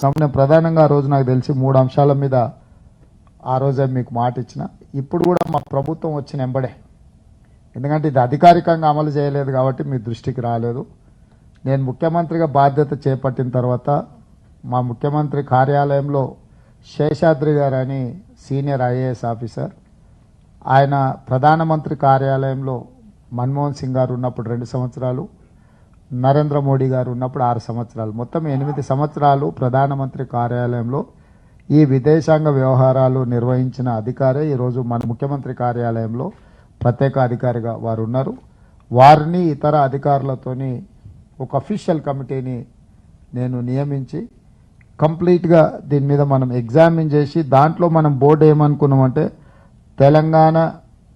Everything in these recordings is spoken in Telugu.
కాబట్టి నేను ప్రధానంగా ఆ రోజు నాకు తెలిసి మూడు అంశాల మీద ఆ రోజే మీకు మాట ఇచ్చిన. ఇప్పుడు కూడా మా ప్రభుత్వం వచ్చిన ఎంబడే ఎందుకంటే ఇది అధికారికంగా అమలు చేయలేదు కాబట్టి మీ దృష్టికి రాలేదు. నేను ముఖ్యమంత్రిగా బాధ్యత చేపట్టిన తర్వాత మా ముఖ్యమంత్రి కార్యాలయంలో శేషాద్రి గారు అని సీనియర్ ఐఏఎస్ ఆఫీసర్ ఆయన ప్రధానమంత్రి కార్యాలయంలో మన్మోహన్ సింగ్ గారు ఉన్నప్పుడు రెండు సంవత్సరాలు నరేంద్ర మోడీ గారు ఉన్నప్పుడు ఆరు సంవత్సరాలు. మొత్తం ఎనిమిది సంవత్సరాలు ప్రధానమంత్రి కార్యాలయంలో ఈ విదేశాంగ వ్యవహారాలు నిర్వహించిన అధికారే ఈరోజు మన ముఖ్యమంత్రి కార్యాలయంలో ప్రత్యేక అధికారిగా వారు ఉన్నారు వారిని ఇతర అధికారులతోని ఒక అఫీషియల్ కమిటీని నేను నియమించి కంప్లీట్గా దీని మీద మనం ఎగ్జామిన్ చేసి దాంట్లో మనం board ఏమనుకున్నామంటే Telangana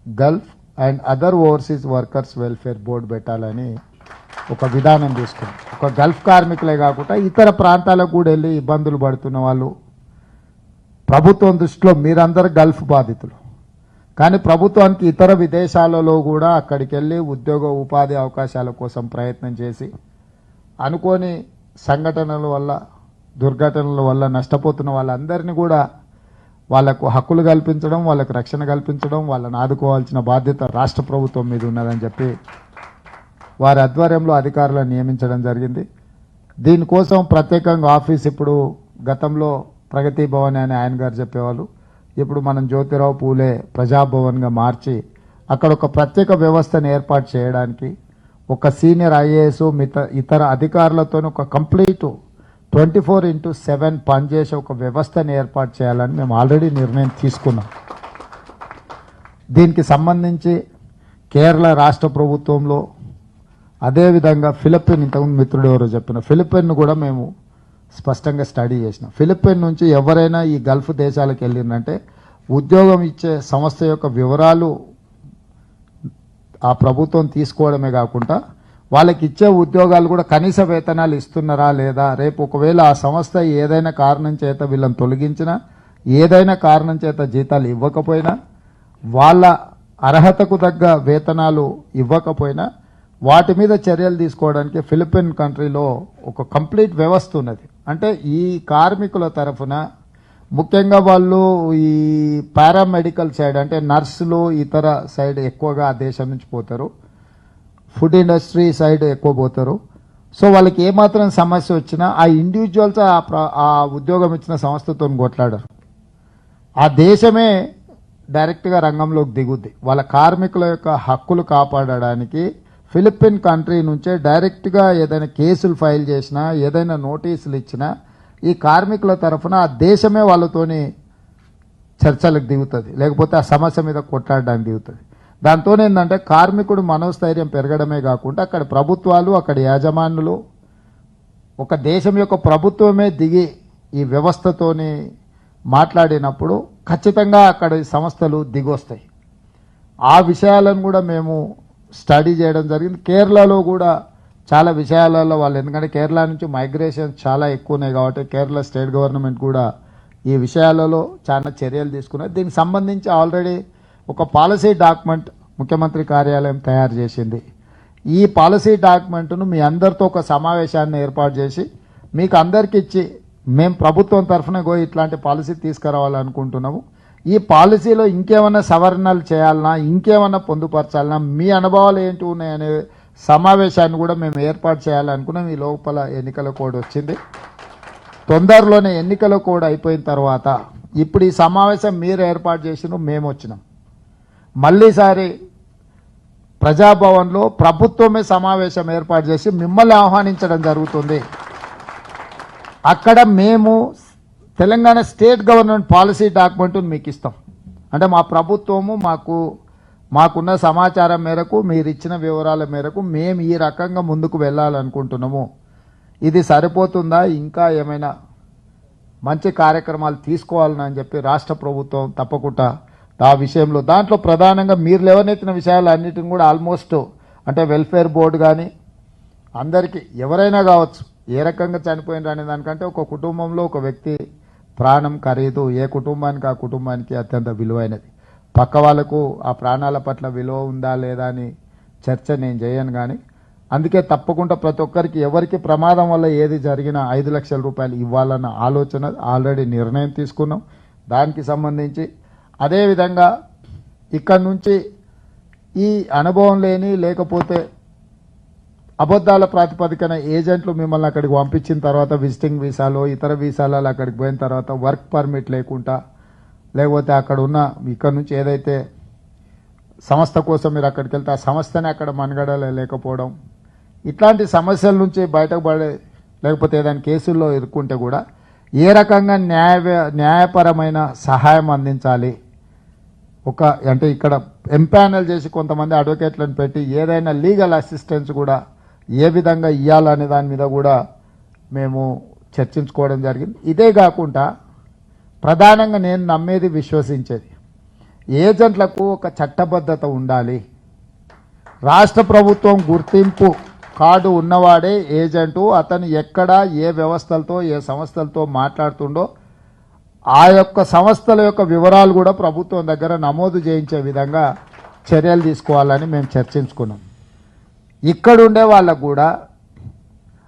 gulf and other overseas workers welfare board పెట్టాలని ఒక విధానం తీసుకుని ఒక గల్ఫ్ కార్మికులే కాకుండా ఇతర ప్రాంతాలకు కూడా వెళ్ళి ఇబ్బందులు పడుతున్న వాళ్ళు. ప్రభుత్వం దృష్టిలో మీరందరూ గల్ఫ్ బాధితులు. కానీ ప్రభుత్వానికి ఇతర విదేశాలలో కూడా అక్కడికి వెళ్ళి ఉద్యోగ ఉపాధి అవకాశాల కోసం ప్రయత్నం చేసి అనుకోని సంఘటనల వల్ల దుర్ఘటనల వల్ల నష్టపోతున్న వాళ్ళందరినీ కూడా వాళ్ళకు హక్కులు కల్పించడం వాళ్ళకు రక్షణ కల్పించడం వాళ్ళని ఆదుకోవాల్సిన బాధ్యత రాష్ట్ర ప్రభుత్వం మీద ఉన్నదని చెప్పి వారి ఆధ్వర్యంలో అధికారులను నియమించడం జరిగింది. దీనికోసం ప్రత్యేకంగా ఆఫీస్ ఇప్పుడు గతంలో ప్రగతి భవన్ అని ఆయన గారు చెప్పేవాళ్ళు. ఇప్పుడు మనం జ్యోతిరావు పూలే ప్రజాభవన్గా మార్చి అక్కడ ఒక ప్రత్యేక వ్యవస్థను ఏర్పాటు చేయడానికి ఒక సీనియర్ ఐఏఎస్ మిత ఇతర అధికారులతో ఒక complete twenty four into seven పనిచేసే ఒక వ్యవస్థను ఏర్పాటు చేయాలని మేము ఆల్రెడీ నిర్ణయం తీసుకున్నాం. దీనికి సంబంధించి కేరళ రాష్ట్ర ప్రభుత్వంలో అదేవిధంగా ఫిలిపిన్ ఇంతకుముందు మిత్రుడు ఎవరో చెప్పిన ఫిలిపిన్ కూడా మేము స్పష్టంగా స్టడీ చేసినాం. ఫిలిపిన్ నుంచి ఎవరైనా ఈ గల్ఫ్ దేశాలకు వెళ్ళిందంటే ఉద్యోగం ఇచ్చే సంస్థ యొక్క వివరాలు ఆ ప్రభుత్వం తీసుకోవడమే కాకుండా వాళ్ళకి ఇచ్చే ఉద్యోగాలు కూడా కనీస వేతనాలు ఇస్తున్నారా లేదా రేపు ఒకవేళ ఆ సంస్థ ఏదైనా కారణం చేత వీళ్ళని తొలగించినా ఏదైనా కారణం చేత జీతాలు ఇవ్వకపోయినా వాళ్ళ అర్హతకు తగ్గ వేతనాలు ఇవ్వకపోయినా వాటి మీద చర్యలు తీసుకోవడానికి ఫిలిపిన్ కంట్రీలో ఒక కంప్లీట్ వ్యవస్థ ఉన్నది. అంటే ఈ కార్మికుల తరఫున ముఖ్యంగా వాళ్ళు ఈ పారామెడికల్ సైడ్ అంటే నర్సులు ఇతర సైడ్ ఎక్కువగా ఆ దేశం నుంచి పోతారు. ఫుడ్ ఇండస్ట్రీ సైడ్ ఎక్కువ పోతారు. సో వాళ్ళకి ఏమాత్రం సమస్య వచ్చినా ఆ ఇండివిజువల్స్ ఆ ప్ర- ఆ ఉద్యోగం ఇచ్చిన సంస్థతో కొట్లాడరు. ఆ దేశమే డైరెక్ట్గా రంగంలోకి దిగుద్ది. వాళ్ళ కార్మికుల యొక్క హక్కులు కాపాడడానికి ఫిలిప్పీన్ కంట్రీ నుంచే డైరెక్ట్గా ఏదైనా కేసులు ఫైల్ చేసినా ఏదైనా నోటీసులు ఇచ్చినా ఈ కార్మికుల తరఫున ఆ దేశమే వాళ్ళతోని చర్చలకు దిగుతుంది. లేకపోతే ఆ సమస్య మీద కొట్లాడడానికి దిగుతుంది. దాంతో ఏంటంటే కార్మికుడు మనోస్థైర్యం పెరగడమే కాకుండా అక్కడ ప్రభుత్వాలు అక్కడ యాజమాన్యులు ఒక దేశం యొక్క ప్రభుత్వమే దిగి ఈ వ్యవస్థతోని మాట్లాడినప్పుడు ఖచ్చితంగా అక్కడ సంస్థలు దిగొస్తాయి. ఆ విషయాలను కూడా మేము స్టడీ చేయడం జరిగింది. కేరళలో కూడా చాలా విషయాలలో వాళ్ళు ఎందుకంటే కేరళ నుంచి మైగ్రేషన్ చాలా ఎక్కువ ఉన్నాయి కాబట్టి కేరళ స్టేట్ గవర్నమెంట్ కూడా ఈ విషయాలలో చాలా చర్యలు తీసుకున్నారు. దీనికి సంబంధించి ఆల్రెడీ ఒక పాలసీ డాక్యుమెంట్ ముఖ్యమంత్రి కార్యాలయం తయారు చేసింది. ఈ పాలసీ డాక్యుమెంట్ను మీ అందరితో ఒక సమావేశాన్ని ఏర్పాటు చేసి మీకు అందరికి ఇచ్చి మేము ప్రభుత్వం తరఫున పోయి ఇట్లాంటి పాలసీ తీసుకురావాలనుకుంటున్నాము. ఈ పాలసీలో ఇంకేమైనా సవరణలు చేయాలన్నా ఇంకేమైనా పొందుపరచాలన్నా మీ అనుభవాలు ఏంటి ఉన్నాయనే సమావేశాన్ని కూడా మేము ఏర్పాటు చేయాలనుకున్నాం. ఈ లోపల ఎన్నికల కోడ్ వచ్చింది. తొందరలోనే ఎన్నికల కోడ్ అయిపోయిన తర్వాత ఇప్పుడు ఈ సమావేశం మీరు ఏర్పాటు చేసిన మేము వచ్చినాం. మళ్ళీసారి ప్రజాభవన్లో ప్రభుత్వమే సమావేశం ఏర్పాటు చేసి మిమ్మల్ని ఆహ్వానించడం జరుగుతుంది. అక్కడ మేము Telangana state government policy document మీకు ఇస్తాం. అంటే మా ప్రభుత్వము మాకు మాకున్న సమాచారం మేరకు మీరు ఇచ్చిన వివరాల మేరకు మేము ఈ రకంగా ముందుకు వెళ్ళాలనుకుంటున్నాము. ఇది సరిపోతుందా? ఇంకా ఏమైనా మంచి కార్యక్రమాలు తీసుకోవాలని అని చెప్పి రాష్ట్ర ప్రభుత్వం తప్పకుండా ఆ విషయంలో దాంట్లో ప్రధానంగా మీరు లేవనెత్తిన విషయాలు అన్నిటిని కూడా ఆల్మోస్ట్ అంటే వెల్ఫేర్ బోర్డు కానీ అందరికీ ఎవరైనా కావచ్చు ఏ రకంగా చనిపోయినారు అనే దానికంటే ఒక కుటుంబంలో ఒక వ్యక్తి ప్రాణం ఖరీదు. ఏ కుటుంబానికి ఆ కుటుంబానికి అత్యంత విలువైనది. పక్క వాళ్ళకు ఆ ప్రాణాల పట్ల విలువ ఉందా లేదా అని చర్చ నేను చేయను కానీ అందుకే తప్పకుండా ప్రతి ఒక్కరికి ఎవరికి ప్రమాదం వల్ల ఏది జరిగినా ఐదు లక్షల రూపాయలు ఇవ్వాలన్న ఆలోచన ఆల్రెడీ నిర్ణయం తీసుకున్నాం. దానికి సంబంధించి అదేవిధంగా ఇక్కడ నుంచి ఈ అనుభవం లేని లేకపోతే అబద్ధాల ప్రాతిపదికన ఏజెంట్లు మిమ్మల్ని అక్కడికి పంపించిన తర్వాత విజిటింగ్ వీసాలో ఇతర వీసాలలో అక్కడికి పోయిన తర్వాత వర్క్ పర్మిట్ లేకుండా లేకపోతే అక్కడ ఉన్న ఇక్కడ నుంచి ఏదైతే సంస్థ కోసం మీరు అక్కడికి వెళ్తే ఆ సంస్థనే అక్కడ మనుగడలో లేకపోవడం ఇట్లాంటి సమస్యల నుంచి బయటకు పడే లేకపోతే ఏదైనా కేసుల్లో ఇరుక్కుంటే కూడా ఏ రకంగా న్యాయ న్యాయపరమైన సహాయం అందించాలి? ఒక అంటే ఇక్కడ ఎంపానల్ చేసి కొంతమంది అడ్వకేట్లను పెట్టి ఏదైనా లీగల్ అసిస్టెన్స్ కూడా ఏ విధంగా ఇవ్వాలనే దాని మీద కూడా మేము చర్చించుకోవడం జరిగింది. ఇదే కాకుండా ప్రధానంగా నేను నమ్మేది విశ్వసించేది. ఏజెంట్లకు ఒక చట్టబద్ధత ఉండాలి. రాష్ట్ర ప్రభుత్వం గుర్తింపు కార్డు ఉన్నవాడే ఏజెంటు అతను ఎక్కడ ఏ వ్యవస్థలతో ఏ సంస్థలతో మాట్లాడుతుండో ఆ యొక్క సంస్థల యొక్క వివరాలు కూడా ప్రభుత్వం దగ్గర నమోదు చేయించే విధంగా చర్యలు తీసుకోవాలని మేము చర్చించుకున్నాం. ఇక్కడుండే వాళ్ళకు కూడా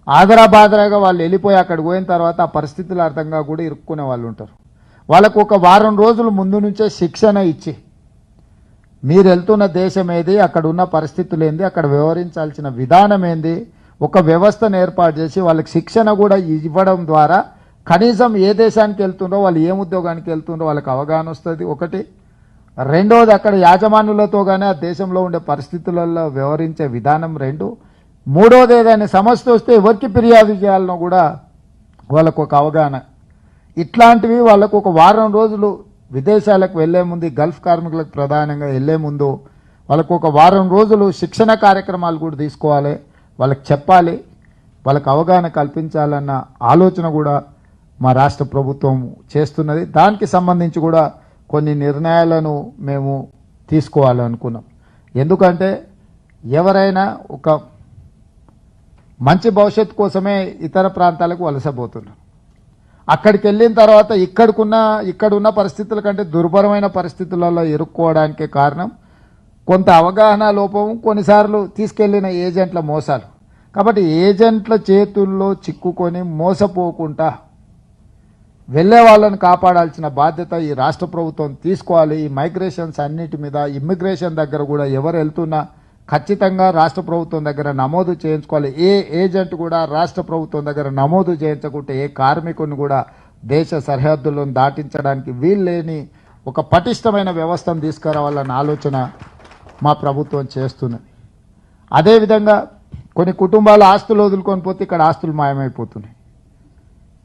ఆదరాబాదరాగా వాళ్ళు వెళ్ళిపోయి అక్కడ పోయిన తర్వాత ఆ పరిస్థితులు అర్థంగా కూడా ఇరుక్కునే వాళ్ళు ఉంటారు. వాళ్ళకు ఒక వారం రోజులు ముందు నుంచే శిక్షణ ఇచ్చి మీరు వెళ్తున్న దేశం ఏది అక్కడ ఉన్న పరిస్థితులు ఏంది అక్కడ వ్యవహరించాల్సిన విధానం ఏంది ఒక వ్యవస్థను ఏర్పాటు చేసి వాళ్ళకి శిక్షణ కూడా ఇవ్వడం ద్వారా కనీసం ఏ దేశానికి వెళ్తుండో వాళ్ళు ఏ ఉద్యోగానికి వెళ్తుండో వాళ్ళకి అవగాహన వస్తుంది. ఒకటి రెండవది అక్కడ యాజమానులతో కానీ ఆ దేశంలో ఉండే పరిస్థితులలో వ్యవహరించే విధానం రెండు. మూడవది ఏదైనా సమస్య వస్తే ఎవరికి ఫిర్యాదు చేయాలనో కూడా వాళ్ళకు ఒక అవగాహన. ఇట్లాంటివి వాళ్ళకు ఒక వారం రోజులు విదేశాలకు వెళ్ళే ముందు గల్ఫ్ కార్మికులకు ప్రధానంగా వెళ్ళే ముందు వాళ్ళకు ఒక వారం రోజులు శిక్షణ కార్యక్రమాలు కూడా తీసుకోవాలి. వాళ్ళకి చెప్పాలి. వాళ్ళకు అవగాహన కల్పించాలన్న ఆలోచన కూడా మా రాష్ట్ర ప్రభుత్వం చేస్తున్నది. దానికి సంబంధించి కూడా కొన్ని నిర్ణయాలను మేము తీసుకోవాలనుకున్నాం. ఎందుకంటే ఎవరైనా ఒక మంచి భవిష్యత్తు కోసమే ఇతర ప్రాంతాలకు వలసపోతున్నారు. అక్కడికి వెళ్ళిన తర్వాత ఇక్కడికున్న ఇక్కడున్న పరిస్థితుల కంటే దుర్భరమైన పరిస్థితులలో ఇరుక్కోవడానికే కారణం కొంత అవగాహన లోపం కొన్నిసార్లు తీసుకెళ్ళిన ఏజెంట్ల మోసాలు. కాబట్టి ఏజెంట్ల చేతుల్లో చిక్కుకొని మోసపోకుండా వెళ్ళే వాళ్ళని కాపాడాల్సిన బాధ్యత ఈ రాష్ట్ర ప్రభుత్వం తీసుకోవాలి. ఈ మైగ్రేషన్స్ అన్నిటి మీద ఇమ్మిగ్రేషన్ దగ్గర కూడా ఎవరు వెళ్తున్నా ఖచ్చితంగా రాష్ట్ర ప్రభుత్వం దగ్గర నమోదు చేయించుకోవాలి. ఏ ఏజెంట్ కూడా రాష్ట్ర ప్రభుత్వం దగ్గర నమోదు చేయించకుంటే ఏ కార్మికుని కూడా దేశ సరిహద్దులను దాటించడానికి వీల్లేని ఒక పటిష్టమైన వ్యవస్థను తీసుకురావాలన్న ఆలోచన మా ప్రభుత్వం చేస్తున్నది అదేవిధంగా కొన్ని కుటుంబాల ఆస్తులు వదులుకొని పోతే ఇక్కడ ఆస్తులు మాయమైపోతున్నాయి.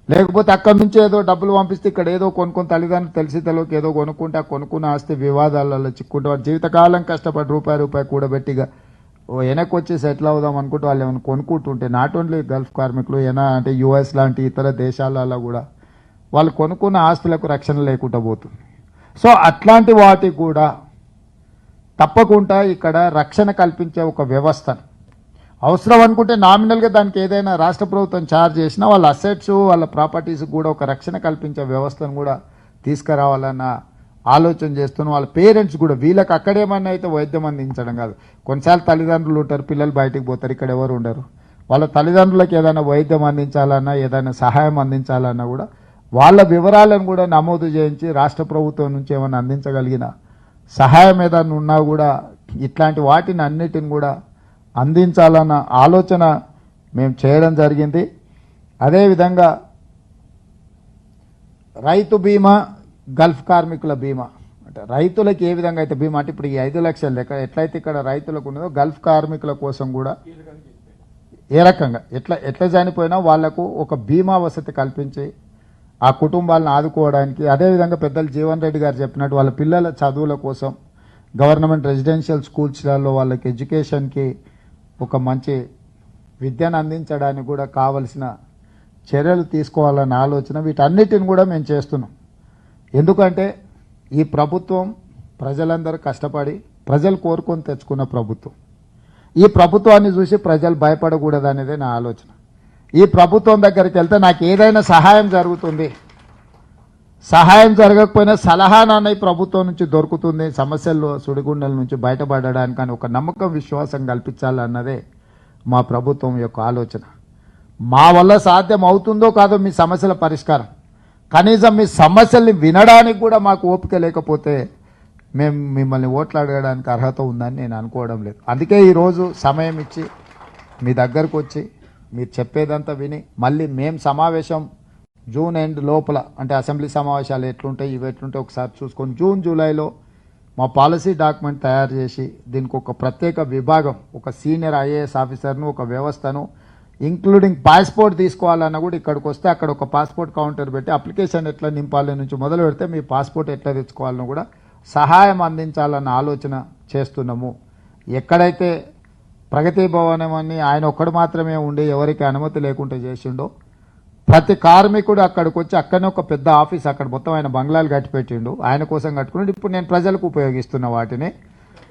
లేకపోతే అక్కడి నుంచి ఏదో డబ్బులు పంపిస్తే ఇక్కడ ఏదో కొనుక్కుని తల్లిదండ్రులు తెలిసి తెలియక ఏదో కొనుక్కుంటే ఆ కొనుక్కున్న ఆస్తి వివాదాలలో చిక్కుంటే వాళ్ళు జీవితకాలం కష్టపడి రూపాయి రూపాయి కూడబెట్టిగా ఓ వెనక్కి వచ్చి సెటిల్ అవుదాం అనుకుంటే వాళ్ళు ఏమైనా కొనుక్కుంటుంటే నాట్ ఓన్లీ గల్ఫ్ కార్మికులు ఏనా అంటే యుఎస్ లాంటి ఇతర దేశాలలో కూడా వాళ్ళు కొనుక్కున్న ఆస్తులకు రక్షణ లేకుండా పోతుంది. సో అట్లాంటి వాటికి కూడా తప్పకుండా ఇక్కడ రక్షణ కల్పించే ఒక వ్యవస్థను అవసరం అనుకుంటే నామినల్గా దానికి ఏదైనా రాష్ట్ర ప్రభుత్వం ఛార్జ్ చేసినా వాళ్ళ అసెట్స్ వాళ్ళ ప్రాపర్టీస్ కూడా ఒక రక్షణ కల్పించే వ్యవస్థను కూడా తీసుకురావాలన్న ఆలోచన చేస్తున్నాం వాళ్ళ పేరెంట్స్ కూడా. వీళ్ళకి అక్కడేమన్నా అయితే వైద్యం అందించడం కాదు. కొన్నిసార్లు తల్లిదండ్రులు ఉంటారు పిల్లలు బయటికి పోతారు ఇక్కడ ఎవరు ఉండరు. వాళ్ళ తల్లిదండ్రులకు ఏదైనా వైద్యం అందించాలన్నా ఏదైనా సహాయం అందించాలన్నా కూడా వాళ్ళ వివరాలను కూడా నమోదు చేయించి రాష్ట్ర ప్రభుత్వం నుంచి ఏమైనా అందించగలిగిన సహాయం ఏదైనా ఉన్నా కూడా ఇట్లాంటి వాటిని అన్నిటిని కూడా అందించాలన్న ఆలోచన మేము చేయడం జరిగింది. అదేవిధంగా రైతు బీమా గల్ఫ్ కార్మికుల బీమా. అంటే రైతులకు ఏ విధంగా అయితే బీమా అంటే ఇప్పుడు ఈ ఐదు లక్షల లెక్క ఎట్లయితే ఇక్కడ రైతులకు ఉన్నదో గల్ఫ్ కార్మికుల కోసం కూడా ఏ రకంగా? ఎట్లా ఎట్లా చనిపోయినా వాళ్ళకు ఒక బీమా వసతి కల్పించి ఆ కుటుంబాలను ఆదుకోవడానికి అదేవిధంగా పెద్దలు జీవన్ రెడ్డి గారు చెప్పినట్టు వాళ్ళ పిల్లల చదువుల కోసం గవర్నమెంట్ రెసిడెన్షియల్ స్కూల్స్లలో వాళ్ళకి ఎడ్యుకేషన్కి ఒక మంచి విద్యను అందించడానికి కూడా కావలసిన చర్యలు తీసుకోవాలన్న ఆలోచన వీటన్నిటిని కూడా మేము చేస్తున్నాం. ఎందుకంటే ఈ ప్రభుత్వం ప్రజలందరూ కష్టపడి ప్రజలు కోరుకొని తెచ్చుకున్న ప్రభుత్వం. ఈ ప్రభుత్వాన్ని చూసి ప్రజలు భయపడకూడదు నా ఆలోచన. ఈ ప్రభుత్వం దగ్గరికి వెళ్తే నాకు ఏదైనా సహాయం జరుగుతుంది. సహాయం జరగకపోయినా సలహా నాన్న ప్రభుత్వం నుంచి దొరుకుతుంది సమస్యల్లో సుడిగుండల నుంచి బయటపడడానికి అని ఒక నమ్మకం విశ్వాసం కల్పించాలన్నదే మా ప్రభుత్వం యొక్క ఆలోచన. మా వల్ల సాధ్యం అవుతుందో కాదో మీ సమస్యల పరిష్కారం. కనీసం మీ సమస్యల్ని వినడానికి కూడా మాకు ఓపిక లేకపోతే మేము మిమ్మల్ని ఓట్లు అడగడానికి అర్హత ఉందని నేను అనుకోవడం లేదు. అందుకే ఈరోజు సమయం ఇచ్చి మీ దగ్గరకు వచ్చి మీరు చెప్పేదంతా విని మళ్ళీ మేము సమావేశం జూన్ ఎండ్ లోపల అంటే అసెంబ్లీ సమావేశాలు ఎట్లుంటాయి ఇవి ఎట్లుంటాయి ఒకసారి చూసుకొని జూన్ జూలైలో మా పాలసీ డాక్యుమెంట్ తయారు చేసి దీనికి ఒక ప్రత్యేక విభాగం ఒక సీనియర్ ఐఏఎస్ ఆఫీసర్ను ఒక వ్యవస్థను ఇంక్లూడింగ్ పాస్పోర్ట్ తీసుకోవాలన్నా కూడా ఇక్కడికి వస్తే అక్కడ ఒక పాస్పోర్ట్ కౌంటర్ పెట్టి అప్లికేషన్ ఎట్లా నింపాలి నుంచి మొదలు పెడితే మీ పాస్పోర్ట్ ఎట్లా తెచ్చుకోవాలని కూడా సహాయం అందించాలన్న ఆలోచన చేస్తున్నాము. ఎక్కడైతే ప్రగతి భవనం అని ఆయన ఒక్కడు మాత్రమే ఉండి ఎవరికి అనుమతి లేకుండా చేసిండో ప్రతి కార్మికుడు అక్కడికి వచ్చి అక్కడనే ఒక పెద్ద ఆఫీస్ అక్కడ మొత్తం ఆయన బంగ్లాలు కట్టిపెట్టిండు. ఆయన కోసం కట్టుకున్నాడు. ఇప్పుడు నేను ప్రజలకు ఉపయోగిస్తున్న వాటిని.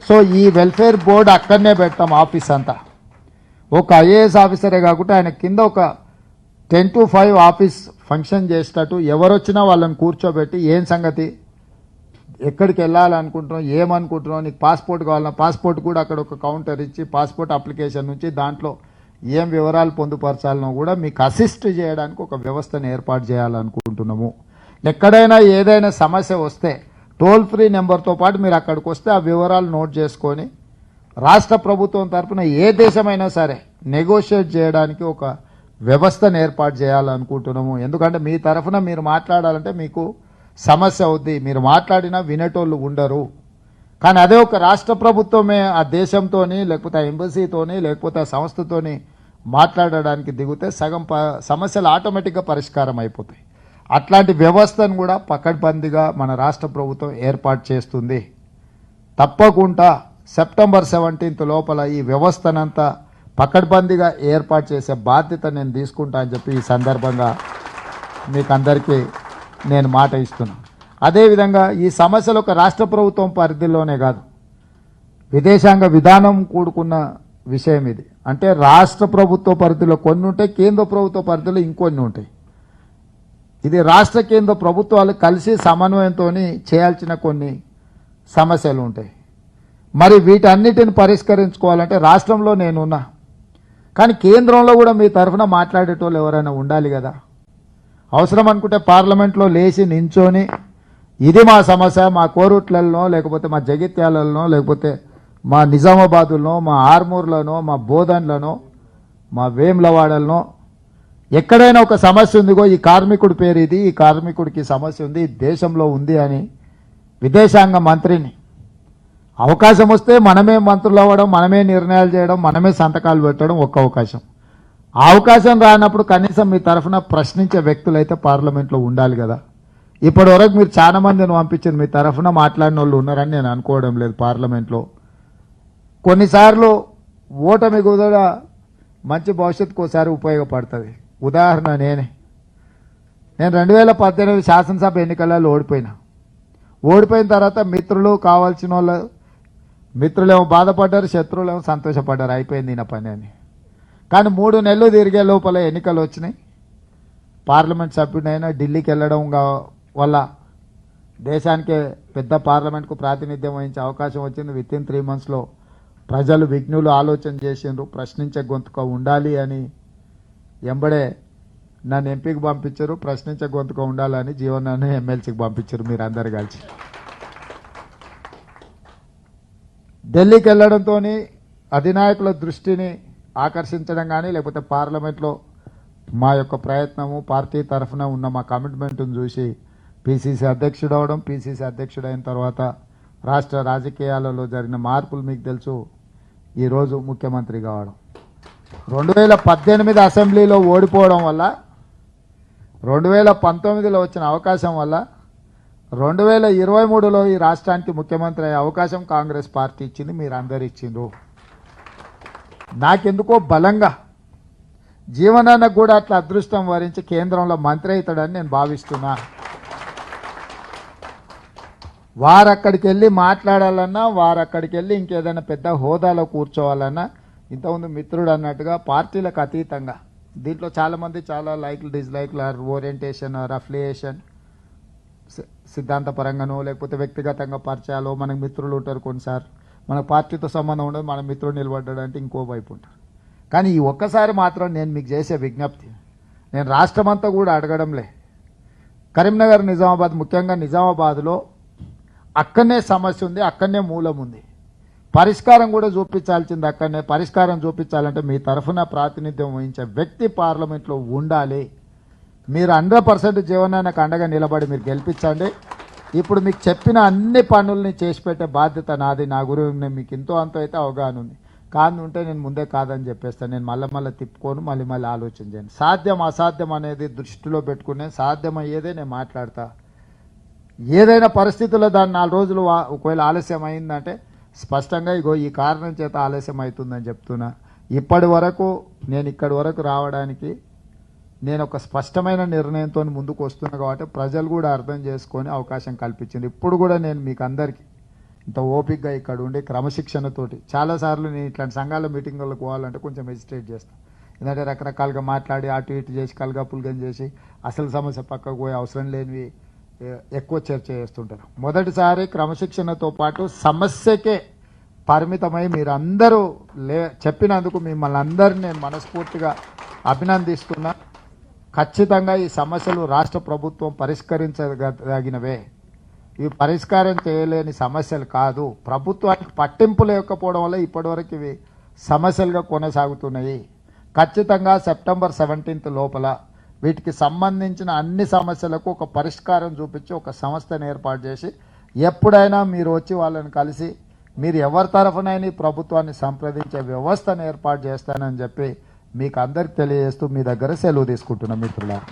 సో ఈ వెల్ఫేర్ బోర్డు అక్కడనే పెడతాం ఆఫీస్ అంతా. ఒక ఐఏఎస్ ఆఫీసరే కాకుండా ఆయన కింద ఒక ten to five office function చేసేటట్టు ఎవరు వచ్చినా వాళ్ళని కూర్చోబెట్టి ఏం సంగతి ఎక్కడికి వెళ్ళాలనుకుంటున్నావు ఏమనుకుంటున్నావు నీకు పాస్పోర్ట్ కావాలన్నా పాస్పోర్ట్ కూడా అక్కడ ఒక కౌంటర్ ఇచ్చి పాస్పోర్ట్ అప్లికేషన్ నుంచి దాంట్లో ఏం వివరాలు పొందుపరచాలనో కూడా మీకు అసిస్ట్ చేయడానికి ఒక వ్యవస్థను ఏర్పాటు చేయాలనుకుంటున్నాము. ఎక్కడైనా ఏదైనా సమస్య వస్తే టోల్ ఫ్రీ నెంబర్తో పాటు మీరు అక్కడికి వస్తే ఆ వివరాలు నోట్ చేసుకొని రాష్ట్ర ప్రభుత్వం తరఫున ఏ దేశమైనా సరే నెగోషియేట్ చేయడానికి ఒక వ్యవస్థను ఏర్పాటు చేయాలనుకుంటున్నాము. ఎందుకంటే మీ తరఫున మీరు మాట్లాడాలంటే మీకు సమస్య అవుద్ది. మీరు మాట్లాడినా వినేటోళ్ళు ఉండరు. కానీ అదే ఒక రాష్ట్ర ప్రభుత్వమే ఆ దేశంతోని లేకపోతే ఆ ఎంబసీతోని లేకపోతే ఆ సంస్థతోని మాట్లాడడానికి దిగితే సగం ప సమస్యలు ఆటోమేటిక్గా పరిష్కారం అయిపోతాయి. అట్లాంటి వ్యవస్థను కూడా పకడ్బందీగా మన రాష్ట్ర ప్రభుత్వం ఏర్పాటు చేస్తుంది. తప్పకుండా సెప్టెంబర్ సెవెంటీన్త్ లోపల ఈ వ్యవస్థనంతా పకడ్బందీగా ఏర్పాటు చేసే బాధ్యత నేను తీసుకుంటా అని చెప్పి ఈ సందర్భంగా మీకు అందరికీ నేను మాట ఇస్తున్నాను. అదేవిధంగా ఈ సమస్యలు ఒక రాష్ట్ర ప్రభుత్వం పరిధిలోనే కాదు. విదేశాంగ విధానం కూడుకున్న విషయం ఇది. అంటే రాష్ట్ర ప్రభుత్వ పరిధిలో కొన్ని ఉంటాయి కేంద్ర ప్రభుత్వ పరిధిలో ఇంకొన్ని ఉంటాయి. ఇది రాష్ట్ర కేంద్ర ప్రభుత్వాలు కలిసి సమన్వయంతో చేయాల్సిన కొన్ని సమస్యలు ఉంటాయి. మరి వీటన్నిటిని పరిష్కరించుకోవాలంటే రాష్ట్రంలో నేనున్నా. కానీ కేంద్రంలో కూడా మీ తరఫున మాట్లాడేటోళ్ళు ఎవరైనా ఉండాలి కదా. అవసరం అనుకుంటే పార్లమెంట్లో లేచి నించొని ఇది మా సమస్య మా కోరుట్లలో లేకపోతే మా జగిత్యాలలో లేకపోతే మా నిజామాబాదులో మా ఆర్మూర్లోనో మా బోధన్లనో మా వేములవాడలనో ఎక్కడైనా ఒక సమస్య ఉందిగో ఈ కార్మికుడి పేరు ఇది ఈ కార్మికుడికి సమస్య ఉంది ఈ దేశంలో ఉంది అని విదేశాంగ మంత్రిని. అవకాశం వస్తే మనమే మంత్రులు అవ్వడం మనమే నిర్ణయాలు చేయడం మనమే సంతకాలు పెట్టడం ఒక్క అవకాశం. ఆ అవకాశం రానప్పుడు కనీసం మీ తరఫున ప్రశ్నించే వ్యక్తులు అయితే పార్లమెంట్లో ఉండాలి కదా. ఇప్పటి వరకు మీరు చాలా మందిని పంపించారు మీ తరఫున మాట్లాడిన వాళ్ళు ఉన్నారని నేను అనుకోవడం లేదు పార్లమెంట్లో. కొన్నిసార్లు ఓటమి కూడా మంచి భవిష్యత్తుకు ఒకసారి ఉపయోగపడుతుంది. ఉదాహరణ నేనే. నేను రెండు వేల పద్దెనిమిది శాసనసభ ఎన్నికలలో ఓడిపోయినా. ఓడిపోయిన తర్వాత మిత్రులు కావాల్సిన వాళ్ళు మిత్రులేమో బాధపడ్డారు శత్రువులేమో సంతోషపడ్డారు. అయిపోయింది నా పని అని. కానీ మూడు నెలలు తిరిగే లోపల ఎన్నికలు వచ్చినాయి. పార్లమెంట్ సభ్యుడైనా ఢిల్లీకి వెళ్ళడం వల్ల దేశానికే పెద్ద పార్లమెంట్కు ప్రాతినిధ్యం వహించే అవకాశం వచ్చింది. విత్ ఇన్ త్రీ మంత్స్లో ప్రజలు విఘ్నులు ఆలోచన చేసిండ్రు. ప్రశ్నించే గొంతుక ఉండాలి అని ఎంబడే నన్ను ఎంపీకి పంపించారు. ప్రశ్నించే గొంతుక ఉండాలని జీవనాన్ని ఎమ్మెల్సీకి పంపించారు. మీరు అందరు కలిసి. ఢిల్లీకి వెళ్ళడంతో అధినాయకుల దృష్టిని ఆకర్షించడం కానీ లేకపోతే పార్లమెంట్లో మా యొక్క ప్రయత్నము పార్టీ తరఫున ఉన్న మా కమిట్మెంట్ను చూసి పిసిసి అధ్యక్షుడు అవడం పిసిసి అధ్యక్షుడు అయిన తర్వాత రాష్ట్ర రాజకీయాలలో జరిగిన మార్పులు మీకు తెలుసు. ఈరోజు ముఖ్యమంత్రి కావడం రెండు వేల పద్దెనిమిది అసెంబ్లీలో ఓడిపోవడం వల్ల రెండు వేల పంతొమ్మిదిలో వచ్చిన అవకాశం వల్ల రెండు వేల ఇరవై మూడులో ఈ రాష్ట్రానికి ముఖ్యమంత్రి అయ్యే అవకాశం కాంగ్రెస్ పార్టీ ఇచ్చింది మీరు అందరు ఇచ్చిండ్రు. నాకెందుకో బలంగా జీవనానికి కూడా అట్లా అదృష్టం వరించి కేంద్రంలో మంత్రి అవుతాడని నేను భావిస్తున్నా. వారక్కడికి వెళ్ళి మాట్లాడాలన్నా వారక్కడికి వెళ్ళి ఇంకేదైనా పెద్ద హోదాలో కూర్చోవాలన్నా ఇంతకుముందు మిత్రుడు అన్నట్టుగా పార్టీలకు అతీతంగా. దీంట్లో చాలామంది చాలా లైక్లు డిస్లైక్లు ఆర్ ఓరియంటేషన్ ఆర్ అఫిలియేషన్ సిద్ధాంతపరంగానో లేకపోతే వ్యక్తిగతంగా పరిచయాలు మనకు మిత్రులు ఉంటారు కొన్నిసార్లు. మన పార్టీతో సంబంధం ఉండదు మన మిత్రుడు నిలబడ్డాడంటే ఇంకో వైపు ఉంటారు కానీ ఈ ఒక్కసారి మాత్రం నేను మీకు చేసే విజ్ఞప్తి నేను రాష్ట్రమంతా కూడా అడగడంలే. కరీంనగర్ నిజామాబాద్ ముఖ్యంగా నిజామాబాద్లో అక్కడనే సమస్య ఉంది అక్కడనే మూలం ఉంది. పరిష్కారం కూడా చూపించాల్సింది అక్కడనే పరిష్కారం చూపించాలంటే మీ తరఫున ప్రాతినిధ్యం వహించే వ్యక్తి పార్లమెంట్లో ఉండాలి. మీరు హండ్రెడ్ పర్సెంట్ జీవనానికి అండగా నిలబడి మీరు గెలిపించండి. ఇప్పుడు మీకు చెప్పిన అన్ని పనుల్ని చేసి పెట్టే బాధ్యత నాది నా గురించి మీకు ఎంతో అంత అయితే అవగాహన ఉంది. కాదు ఉంటే నేను ముందే కాదని చెప్పేస్తాను నేను మళ్ళీ మళ్ళీ తిప్పుకోను మళ్ళీ మళ్ళీ ఆలోచన చేయను. సాధ్యం అసాధ్యం అనేది దృష్టిలో పెట్టుకునే సాధ్యమయ్యేదే నేను మాట్లాడతా. ఏదైనా పరిస్థితుల్లో దాన్ని నాలుగు రోజులు ఒకవేళ ఆలస్యం అయిందంటే స్పష్టంగా ఇగో ఈ కారణం చేత ఆలస్యం అవుతుందని చెప్తున్నా. ఇప్పటి వరకు నేను ఇక్కడి వరకు రావడానికి నేను ఒక స్పష్టమైన నిర్ణయంతో ముందుకు వస్తున్నా కాబట్టి ప్రజలు కూడా అర్థం చేసుకొని అవకాశం కల్పించింది. ఇప్పుడు కూడా నేను మీకు అందరికీ ఇంత ఓపికగా ఇక్కడ ఉండి క్రమశిక్షణతోటి చాలాసార్లు నేను ఇట్లాంటి సంఘాల మీటింగులకు పోవాలంటే కొంచెం హెజిటేట్ చేస్తాను ఎందుకంటే రకరకాలుగా మాట్లాడి అటు ఇటు చేసి కలగపులగం చేసి అసలు సమస్య పక్కకు పోయే అవసరం లేనివి ఎక్కువ చర్చ చేస్తుంటారు. మొదటిసారి క్రమశిక్షణతో పాటు సమస్యకే పరిమితమై మీరందరూ లే చెప్పినందుకు మిమ్మల్ని అందరినీ నేను మనస్ఫూర్తిగా అభినందిస్తున్నా. ఖచ్చితంగా ఈ సమస్యలు రాష్ట్ర ప్రభుత్వం పరిష్కరించదగినవే. ఇవి పరిష్కారం చేయలేని సమస్యలు కాదు. ప్రభుత్వానికి పట్టింపు లేకపోవడం వల్ల ఇప్పటివరకు ఇవి సమస్యలుగా కొనసాగుతున్నాయి. ఖచ్చితంగా సెప్టెంబర్ సెవెంటీన్త్ లోపల వీటికి సంబంధించిన అన్ని సమస్యలకు ఒక పరిష్కారం చూపించి ఒక సంస్థను ఏర్పాటు చేసి ఎప్పుడైనా మీరు వచ్చి వాళ్ళని కలిసి మీరు ఎవరి తరఫునైనా ఈ ప్రభుత్వాన్ని సంప్రదించే వ్యవస్థను ఏర్పాటు చేస్తానని చెప్పి మీకు అందరికి తెలియజేస్తూ మీ దగ్గర సెలవు తీసుకుంటున్నాం మిత్రులారా.